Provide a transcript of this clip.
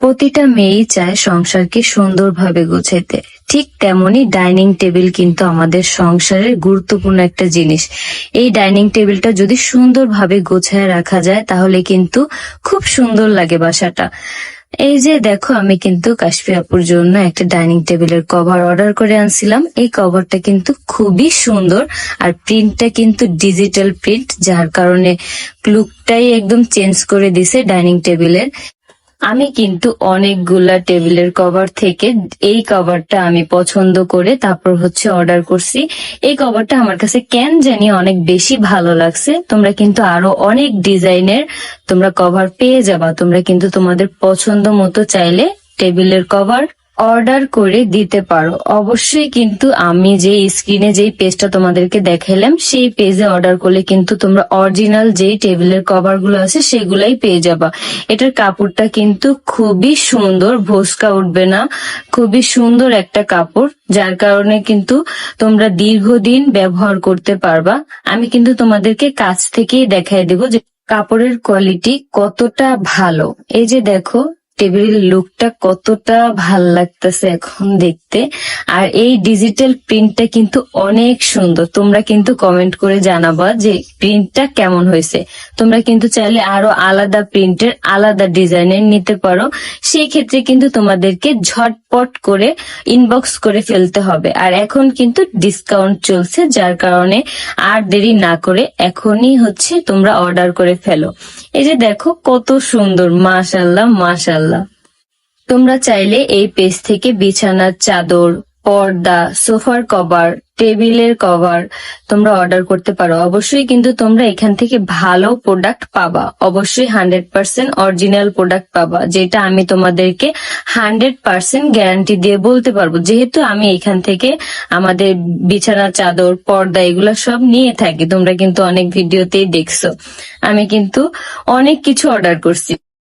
প্রতিটা মেয়েই চায় সংসারকে সুন্দরভাবে গোছাইতে। ঠিক তেমনি ডাইনিং টেবিল কিন্তু আমাদের সংসারের গুরুত্বপূর্ণ একটা জিনিস। এই ডাইনিং টেবিলটা যদি সুন্দরভাবে গোছায় রাখা যায়, তাহলে কিন্তু খুব সুন্দর লাগে বাসাটা। এই যে দেখো, আমি কিন্তু কাশ্মীর আপুর জন্য একটা ডাইনিং টেবিলের কভার অর্ডার করে আনছিলাম। এই কভারটা কিন্তু খুবই সুন্দর, আর প্রিন্টটা কিন্তু ডিজিটাল প্রিন্ট, যার কারণে লুকটাই একদম চেঞ্জ করে দিছে ডাইনিং টেবিলের। আমি কিন্তু অনেকগুলা টেবিলের কভার থেকে এই কভারটা আমি পছন্দ করে তারপর হচ্ছে অর্ডার করছি। এই কভারটা আমার কাছে কেন জানি অনেক বেশি ভালো লাগছে। তোমরা কিন্তু আরও অনেক ডিজাইনের তোমরা কভার পেয়ে যাবা। তোমরা কিন্তু তোমাদের পছন্দ মতো চাইলে টেবিলের কভার অর্ডার করে দিতে পারো। অবশ্যই কিন্তু আমি যে স্ক্রিনে যেই পেজটা তোমাদেরকে দেখাইলাম, সেই পেজে অর্ডার করলে কিন্তু তোমরা অরিজিনাল যেই টেবিলের কভারগুলো আছে, সেগুলাই পেয়ে যাবা। এটার কাপড়টা কিন্তু খুবই সুন্দর, ভোসকা উঠবে না। খুবই সুন্দর একটা কাপড়, যার কারণে কিন্তু তোমরা দীর্ঘদিন ব্যবহার করতে পারবা। আমি কিন্তু তোমাদেরকে কাছ থেকেই দেখাই দেবো যে কাপড়ের কোয়ালিটি কতটা ভালো। এই যে দেখো টেবিলের লুকটা কতটা ভালো লাগতেছে এখন দেখতে। আর এই ডিজিটাল প্রিন্টটা কিন্তু অনেক সুন্দর। তোমরা কিন্তু কমেন্ট করে জানাবা যে প্রিন্টটা কেমন হয়েছে। তোমরা কিন্তু চাইলে আরও আলাদা প্রিন্টের আলাদা ডিজাইনের নিতে পারো। সেই ক্ষেত্রে কিন্তু তোমাদেরকে ঝটপট করে ইনবক্স করে ফেলতে হবে। আর এখন কিন্তু ডিসকাউন্ট চলছে, যার কারণে আর দেরি না করে এখনই হচ্ছে তোমরা অর্ডার করে ফেলো। এই যে দেখো, কত সুন্দর মাশাল্লাহ মাশাল্লাহ তোমরা চাইলে এই পেজ থেকে বিছানার চাদর, পর্দা, সোফার কভার টেবিলের কভার তোমরা অর্ডার করতে পারো। অবশ্যই কিন্তু তোমরা এখান থেকে ভালো প্রোডাক্ট পাবা। অবশ্যই হান্ড্রেড পার্সেন্ট অরিজিনাল প্রোডাক্ট পাবা, যেটা আমি তোমাদেরকে হান্ড্রেড পার্সেন্ট গ্যারান্টি দিয়ে বলতে পারব। যেহেতু আমি এখান থেকে আমাদের বিছানা, চাদর, পর্দা এগুলো সব নিয়ে থাকি, তোমরা কিন্তু অনেক ভিডিওতেই দেখছ। আমি কিন্তু অনেক কিছু অর্ডার করছি।